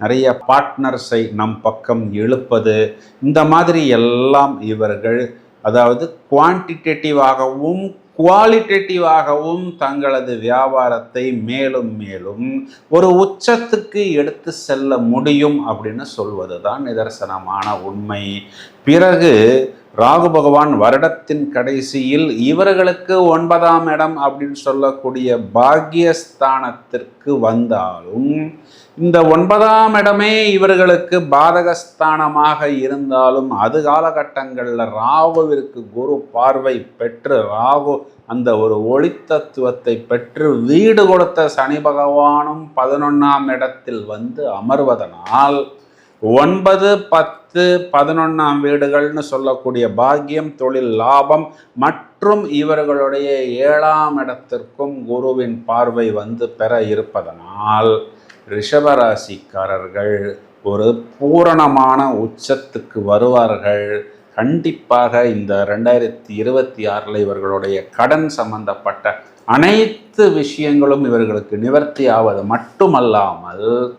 நிறைய பார்ட்னர்ஸை நம் பக்கம் இழுப்பது இந்த மாதிரி எல்லாம் இவர்கள் அதாவது குவான்டிடேட்டிவாகவும் குவாலிட்டேட்டிவாகவும் தங்களது வியாபாரத்தை மேலும் மேலும் ஒரு உச்சத்துக்கு எடுத்து செல்ல முடியும் அப்படின்னு சொல்வது தான் நிதர்சனமான உண்மை. பிறகு ராகு பகவான் வருடத்தின் கடைசியில் இவர்களுக்கு ஒன்பதாம் இடம் அப்படின்னு சொல்லக்கூடிய பாக்கியஸ்தானத்திற்கு வந்தாலும் இந்த ஒன்பதாம் இடமே இவர்களுக்கு பாதகஸ்தானமாக இருந்தாலும் அது காலகட்டங்களில் ராகுவிற்கு குரு பார்வை பெற்று ராகு அந்த ஒரு ஒளித்தத்துவத்தை பெற்று வீடு கொடுத்த சனி பகவானும் பதினொன்றாம் இடத்தில் வந்து அமர்வதனால் ஒன்பது பத்து பதினொன்றாம் வீடுகள்னு சொல்லக்கூடிய பாக்கியம் தொழில் லாபம் மற்றும் இவர்களுடைய ஏழாம் இடத்திற்கும் குருவின் பார்வை வந்து பெற இருப்பதனால் ரிஷபராசிக்காரர்கள் ஒரு பூரணமான உச்சத்துக்கு வருவார்கள். கண்டிப்பாக இந்த ரெண்டாயிரத்தி இருபத்தி ஆறில் இவர்களுடைய கடன் சம்பந்தப்பட்ட அனைத்து விஷயங்களும் இவர்களுக்கு நிவர்த்தி ஆவது மட்டுமல்லாமல்